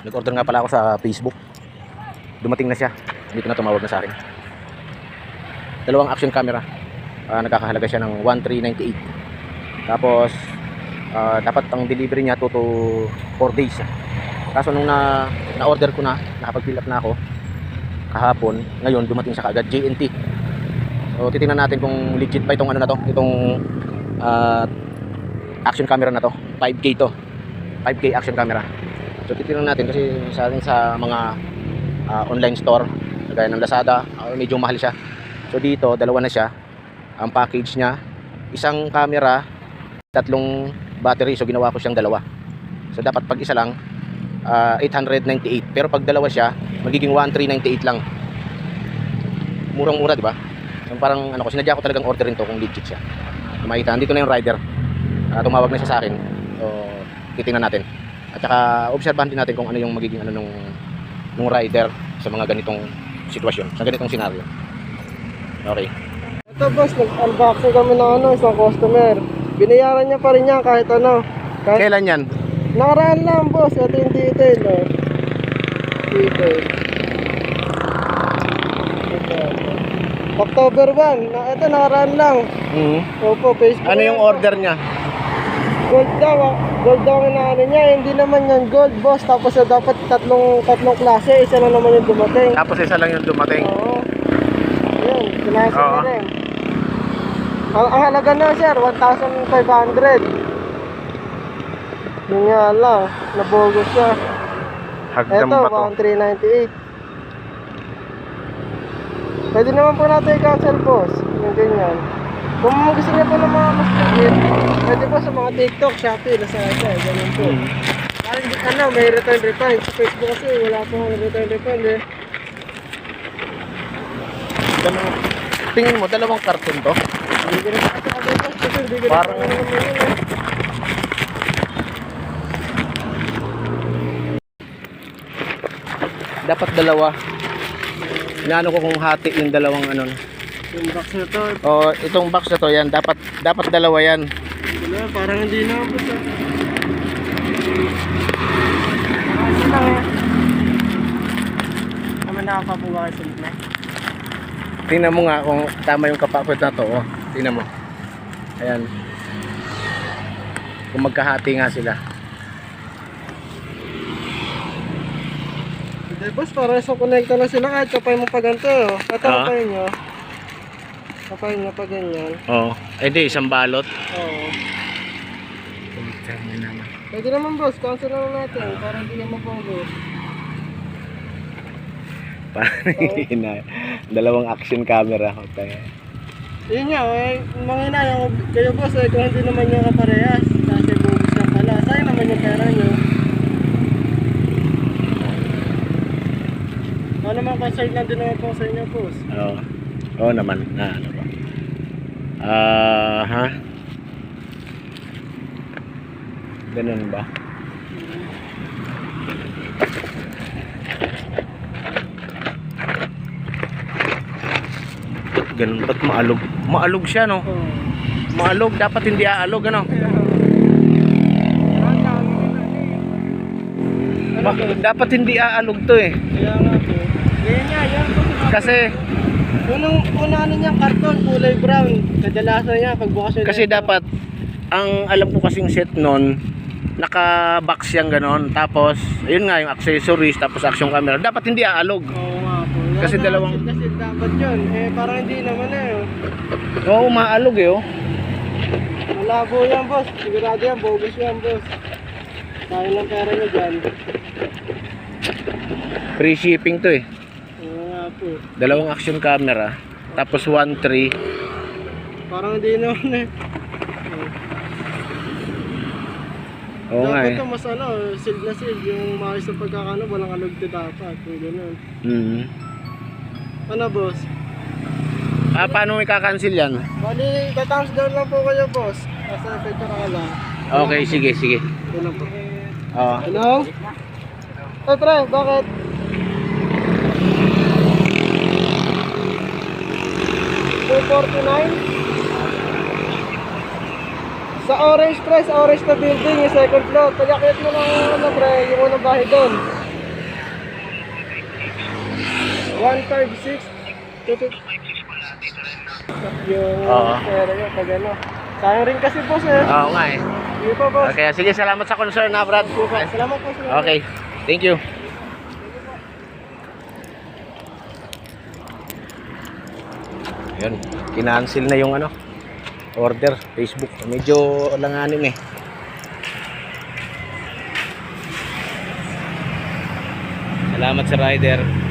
Nag-order nga pala ako sa Facebook. Dumating na siya. Dito na tumawag na sa akin. Dalawang action camera. Ah, nagkakahalaga siya ng 1398. Tapos ah, dapat ang delivery niya 2 to 4 days. Kaso nung na na-order ko na, nakapag-fill up na ako kahapon, ngayon dumating siya kaagad JNT. So titingnan natin kung legit ba itong ano na to, itong ah, action camera na to. 5K to. 5K action camera. So titingnan natin kasi sa atin sa mga ah, online store kagaya ng Lazada, ah, medyo mahal siya. So dito, dalawa na siya. Ang package niya, isang camera, tatlong battery. So ginawa ko siyang dalawa. So dapat pag isa lang, ah, 898. Pero pag dalawa siya, magiging 1398 lang. Murang-mura, di ba? So, parang ano ko, sinadya ko talagang orderin to kung legit siya. So, makita, andito na yung rider. Ah, tumawag na siya sa akin. So, titingnan natin. At saka, obserbahan din natin kung ano yung magiging ano nung, nung rider sa mga ganitong sitwasyon, sa ganitong senaryo. Okay. Ito boss, nag-unboxing kami ng ano, isang customer. Binayaran niya pa rin yan kahit ano. Kahit Kailan yan? nakaraan lang boss, ito yung detail. Oh. Detail. October 1, na, ito nakaraan lang. Mhm. Opo, Facebook. Ano yung order niya? Gold daw, ah. gold daw ang inaano niya. Hindi naman yan gold boss. Tapos ah, dapat tatlong tatlong klase, isa na naman yung dumating. Tapos isa lang yung dumating. Oo. Yun, sinasa Oo. na rin. Ang, ang halaga na sir, 1,500. Yun nga lang, nabogo siya. Hagdam Eto, ba to? 1,398. Pwede naman po natin i-cancel boss. Yung ganyan. Kung gusto niya po ng mga mas legit, pwede po sa mga TikTok, Shopee, Lazada, eh, ganun po. Mhm. Parang hindi ano, may return refund. Sa Facebook kasi wala pong return refund eh. Dalawang, tingin mo, dalawang karton to? Hindi ko kasi kasi boss, kasi hindi ko rin Parang- ano eh. Dapat dalawa. Inaano ko kung hati yung dalawang ano. Yung box na to, O itong box na to yan, dapat dapat dalawa yan. Wala, parang hindi na po sa... Kasi lang eh. Naman nakapabuga kayo sa gitna. Tingnan mo nga kung tama yung kapakot na to. Oh. Tingnan mo. Ayan. Kung magkahati nga sila. Hindi boss, para sa connecta na sila kahit kapay mo pa ganito. oh. Ito Ah. kapay nyo. Kapay nyo pa ganyan. Oo. Oh. Eh di, isang balot. Oo. Pwede naman boss, cancel na lang natin para hindi na mapogo. Parang hindi na. Dalawang action camera. Okay. Yun nga, eh, manginaya ko kayo boss eh, kung hindi naman nyo kaparehas. Kasi bogus lang pala. Sayang naman yung pera nyo. Ano naman concern lang din naman po sa inyo boss. Oo. Oo naman. Na ano ba? Ah, ha? Ganun ba? Ganun? Ba't maalog? Maalog siya, no? Oo. Maalog. Dapat hindi aalog, ano? Ma- dapat hindi aalog to, eh. Kaya nga po. Ganyan nga, yan po. Kasi, Unang una ano niya, karton, kulay brown. Kadalasan niya, pagbukas niya. kasi dapat, ang alam ko kasing set nun, naka-box yan ganon. Tapos, ayun nga, yung accessories, tapos action camera. Dapat hindi aalog. Oo nga po. Kasi Yan, dalawang- Kasi dapat yun. Eh, parang hindi naman eh. Oo, maalog eh, oh. Malabo yan, boss. Sigurado yan, bogus yan, boss. Sayang lang pera niyo dyan. Free shipping to eh. Oo nga po. Dalawang action camera. Tapos 1.3. Parang hindi naman eh. Oo nga dapat eh. mas ano, sealed na sealed. Yung maayos na pagkakano, walang alugto dapat. Yung ganun. Mhm. Ano, boss? Ah, paano may kakancel yan? Bali, tatams down lang po kayo, boss. Nasa picture ka lang. Okay, sige, sige. Yun lang po. Oo. Hello? Ay, pre, bakit? Two forty-nine? Sa orange pre, sa orange na building, yung second floor. Pagkakit mo ng ano pre, yung unang bahay doon. 156 tutu- yung Oo. pera nyo pag ano. Sayang rin kasi boss eh. Oo nga eh. Sige po boss. Okay, sige, salamat sa concern na, Brad. Salamat po. Salamat. Okay, thank you. Ayun, kinancel na yung ano, order, Facebook. Medyo langanin eh. Salamat sa rider.